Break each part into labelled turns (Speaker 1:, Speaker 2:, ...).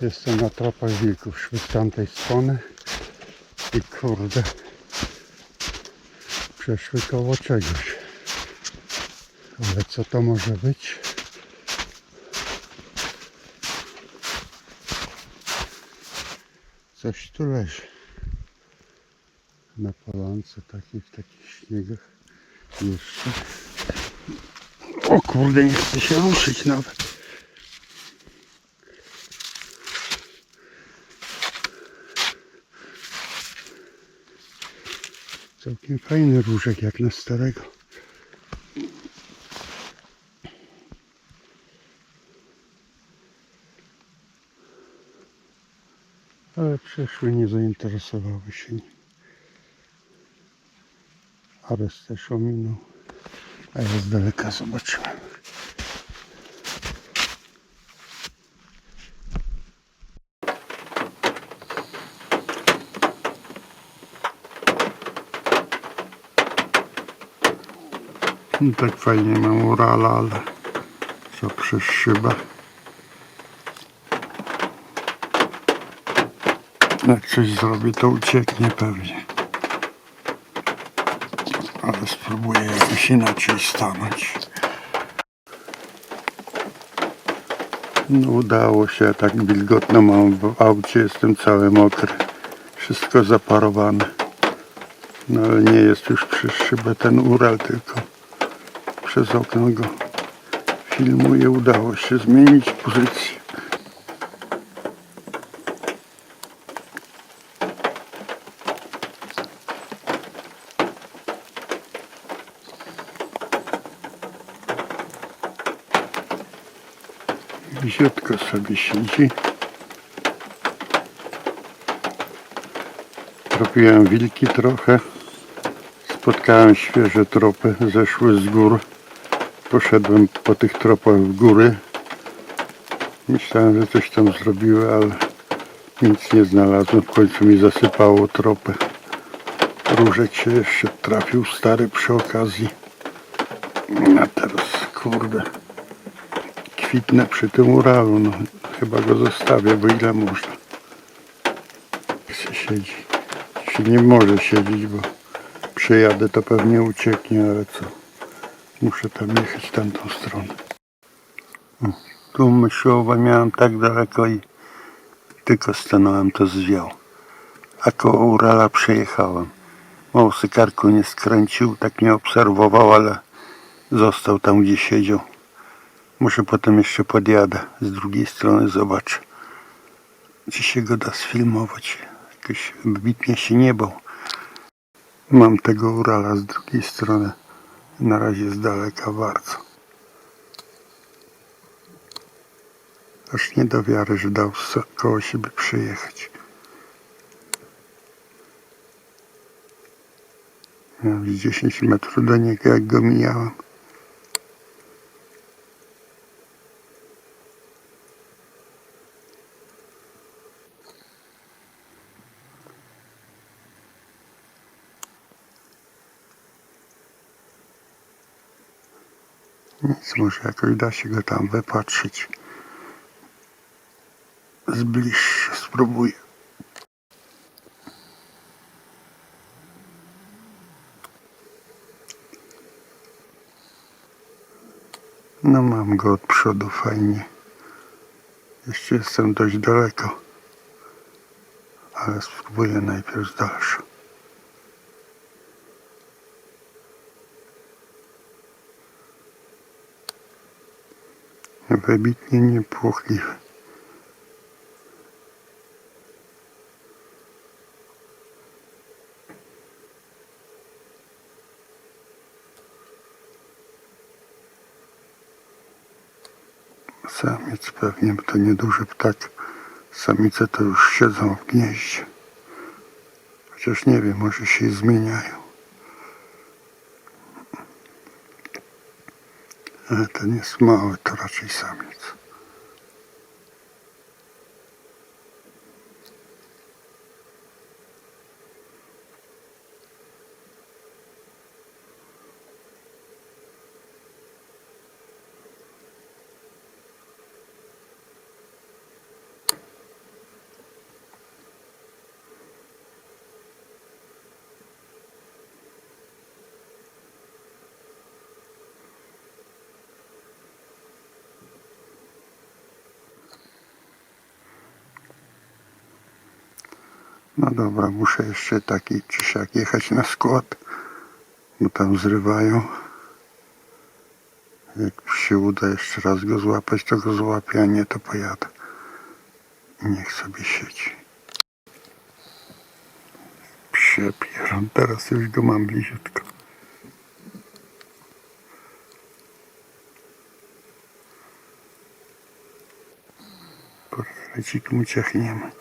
Speaker 1: Jestem na tropach wilków, szły z tamtej strony i kurde przeszły koło czegoś. Ale co to może być? Coś tu leży. Na polance takiej, w takich śniegach jeszcze. O kurde, nie chce się ruszyć nawet. Całkiem fajny różek jak na starego. Ale przeszły, nie zainteresowały się nim. Ares też ominął, a ja z daleka zobaczyłem. No tak fajnie mam Urala, ale co przez szybę. Jak coś zrobi, to ucieknie pewnie. Ale spróbuję jakoś inaczej stanąć. No udało się, tak wilgotno mam w aucie, jestem cały mokry. Wszystko zaparowane. No ale nie jest już przez szybę ten Ural, tylko przez okno go filmuję. Udało się zmienić pozycję. Wziutko sobie siedzi. Tropiłem wilki trochę. Spotkałem świeże tropy, zeszły z gór. Poszedłem po tych tropach w góry. Myślałem, że coś tam zrobiły, ale nic nie znalazłem. W końcu mi zasypało tropy. Różek się jeszcze trafił, stary przy okazji. A teraz, kurde, kwitnę przy tym Uralu. No, chyba go zostawię, bo ile można. Się siedzi. Się nie może siedzieć, bo przejadę, to pewnie ucieknie, ale co? Muszę tam jechać tamtą stronę. Tu myślowo miałem tak daleko i tylko stanąłem, to zwiał. A koło Urala przejechałem. Mąsy karku nie skręcił, tak nie obserwował, ale został tam, gdzie siedział. Muszę potem jeszcze podjadę z drugiej strony, zobaczę. Czy się go da sfilmować. Jakoś wybitnie się nie bał. Mam tego Urala z drugiej strony. Na razie z daleka bardzo. Aż nie do wiary, że dał koło siebie przyjechać. Miałem z 10 metrów do niego, jak go mijałem. Nic, może jakoś da się go tam wypatrzyć. Z bliższa spróbuję. No mam go od przodu fajnie. Jeszcze jestem dość daleko. Ale spróbuję najpierw z dalsza. Wybitnie niepłochliwy. Samiec pewnie, bo to nieduży ptak. Samice to już siedzą w gnieździe. Chociaż nie wiem, może się zmieniają. Ten jest mały, to raczej samiec. No dobra, muszę jeszcze taki czy siak jechać na skład, bo tam zrywają. Jak się uda jeszcze raz go złapać, to go złapię, a nie to pojadę. Niech sobie siedzi. Przepieram, teraz już go mam bliziutko. Portrecik mu ciachniemy.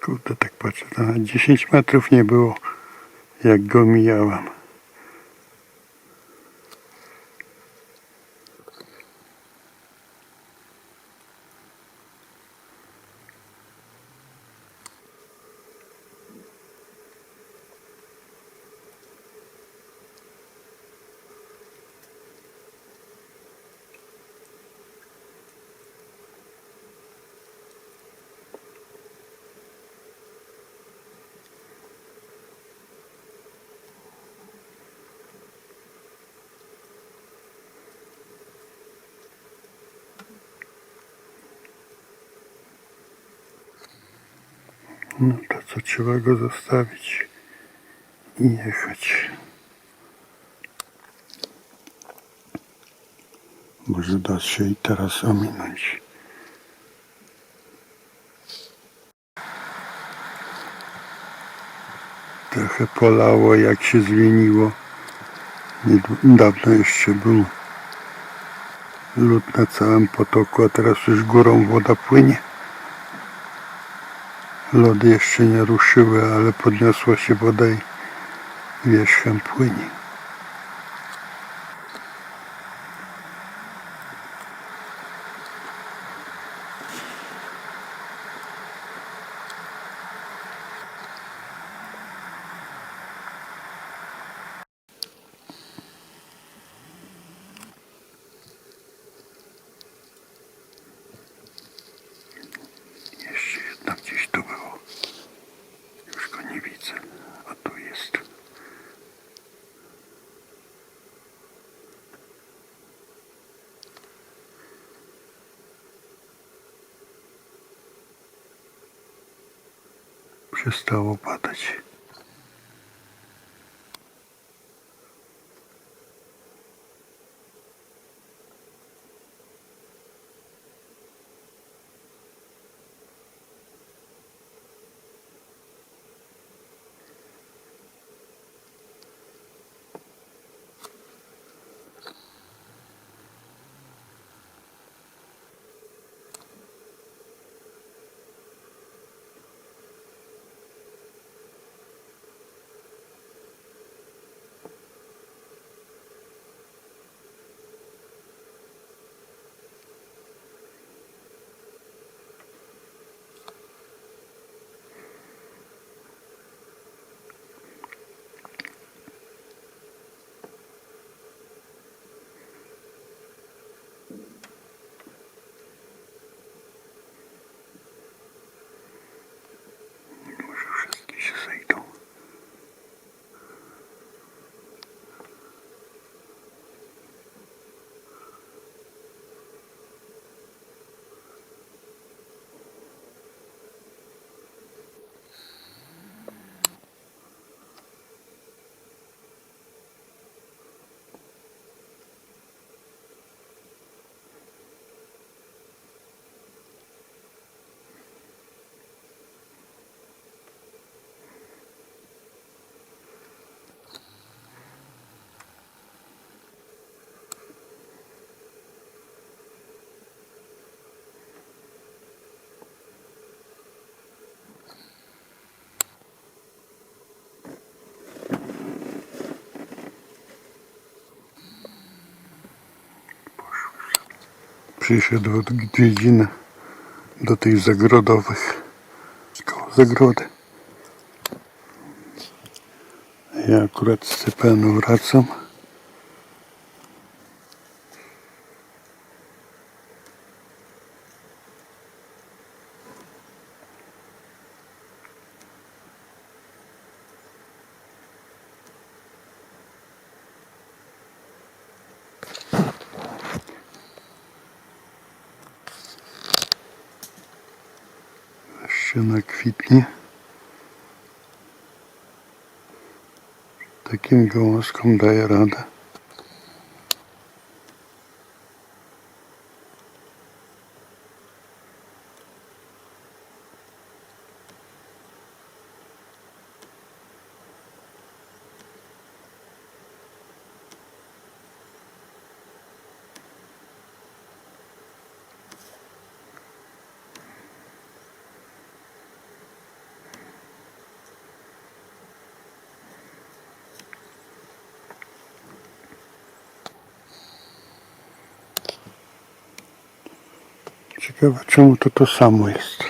Speaker 1: Kurde, tak patrzę, na 10 metrów nie było, jak go mijałem. No to co, trzeba go zostawić i jechać. Może da się i teraz ominąć. Trochę polało jak się zmieniło. Niedawno jeszcze był lód na całym potoku, a teraz już górą woda płynie. Lody jeszcze nie ruszyły, ale podniosła się woda i wierzchem płynie. ще став опадати. Przyszedł od odwiedzin do tych zagrodowych. Koło zagrody. Ja akurat z CPN wracam. Ściana kwitnie. Takim gałązkom daje radę. Ciekawe czemu to to samo jest.